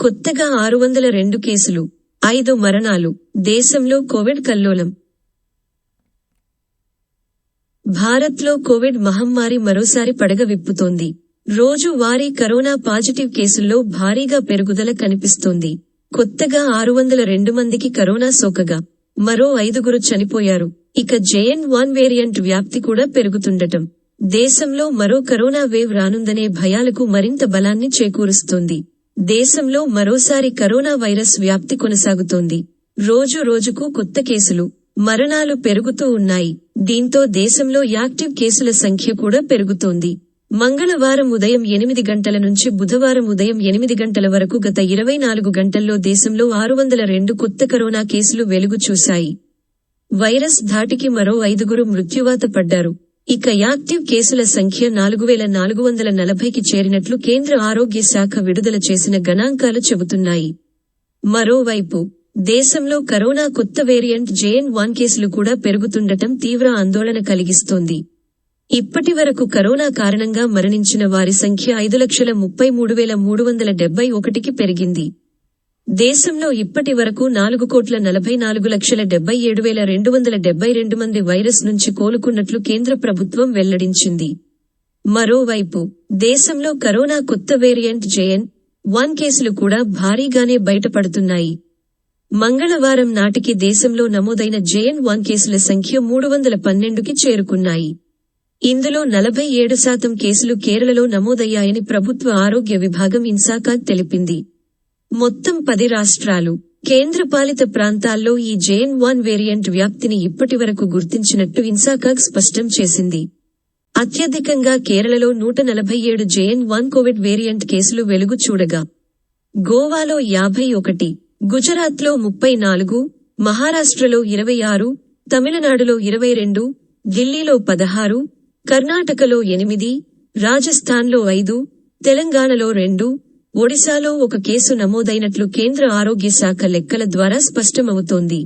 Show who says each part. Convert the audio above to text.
Speaker 1: కొత్తగా ఆరు వందల రెండు కేసులు ఐదు మరణాలు దేశంలో కోవిడ్ కల్లోలం. భారత్లో కోవిడ్ మహమ్మారి మరోసారి పడగ విప్పుతోంది. రోజు వారీ కరోనా పాజిటివ్ కేసుల్లో భారీగా పెరుగుదల కనిపిస్తోంది. కొత్తగా ఆరు వందల రెండు మందికి కరోనా సోకగా. మరో ఐదుగురు చనిపోయారు. ఇక జేఎన్ వన్ వేరియంట్ వ్యాప్తి కూడా పెరుగుతుండటం. దేశంలో మరో కరోనా వేవ్ రానుందనే భయాలకు మరింత బలాన్ని చేకూరుస్తోంది. దేశంలో మరోసారి కరోనా వైరస్ వ్యాప్తి కొనసాగుతోంది. రోజు రోజుకు కొత్త కేసులు మరణాలు పెరుగుతూ ఉన్నాయి. దీంతో దేశంలో యాక్టివ్ కేసుల సంఖ్య కూడా పెరుగుతోంది. మంగళవారం ఉదయం ఎనిమిది గంటల నుంచి బుధవారం ఉదయం ఎనిమిది గంటల వరకు గత ఇరవై నాలుగు గంటల్లో దేశంలో ఆరు వందల రెండు కొత్త కరోనా కేసులు వెలుగు చూశాయి. వైరస్ ధాటికి మరో ఐదుగురు మృత్యువాత పడ్డారు. ఇక యాక్టివ్ కేసుల సంఖ్య నాలుగు వేల నాలుగు వందల నలభైకి చేరినట్లు కేంద్ర ఆరోగ్య శాఖ విడుదల చేసిన గణాంకాలు చెబుతున్నాయి. మరోవైపు దేశంలో కరోనా కొత్త వేరియంట్ జేఎన్ వన్ కేసులు కూడా పెరుగుతుండటం తీవ్ర ఆందోళన కలిగిస్తోంది. ఇప్పటి వరకు కరోనా కారణంగా మరణించిన వారి సంఖ్య ఐదు లక్షల ముప్పై మూడు వేల మూడు వందల డెబ్బై ఒకటికి పెరిగింది. దేశంలో ఇప్పటి వరకు నాలుగు కోట్ల నలభై నాలుగు లక్షల డెబ్బై ఏడు వేల రెండు వందల డెబ్బై రెండు మంది వైరస్ నుంచి కోలుకున్నట్లు కేంద్ర ప్రభుత్వం వెల్లడించింది. మరోవైపు దేశంలో కరోనా కొత్త వేరియంట్ జేఎన్ వన్ కేసులు కూడా భారీగానే బయటపడుతున్నాయి. మంగళవారం నాటికి దేశంలో నమోదైన జేఎన్ వన్ కేసుల సంఖ్య మూడు వందల పన్నెండుకి చేరుకున్నాయి. ఇందులో నలభై ఏడు శాతం కేసులు కేరళలో నమోదయ్యాయని ప్రభుత్వ ఆరోగ్య విభాగం ఇన్సాకాగ్ తెలిపింది. మొత్తం పది రాష్ట్రాలు కేంద్రపాలిత ప్రాంతాల్లో ఈ జేఎన్ వన్ వేరియంట్ వ్యాప్తిని ఇప్పటివరకు గుర్తించినట్టు ఇన్సాకాగ్ స్పష్టం చేసింది. అత్యధికంగా కేరళలో నూట నలభై ఏడు జేఎన్ వన్ కోవిడ్ వేరియంట్ కేసులు వెలుగు చూడగా గోవాలో యాభై ఒకటి గుజరాత్లో ముప్పై నాలుగు మహారాష్ట్రలో ఇరవై ఆరు తమిళనాడులో ఇరవై రెండు ఢిల్లీలో పదహారు కర్ణాటకలో ఎనిమిది రాజస్థాన్లో ఐదు తెలంగాణలో రెండు ఒడిశాలో ఒక కేసు నమోదైనట్లు కేంద్ర ఆరోగ్య శాఖ లెక్కల ద్వారా స్పష్టమవుతోంది.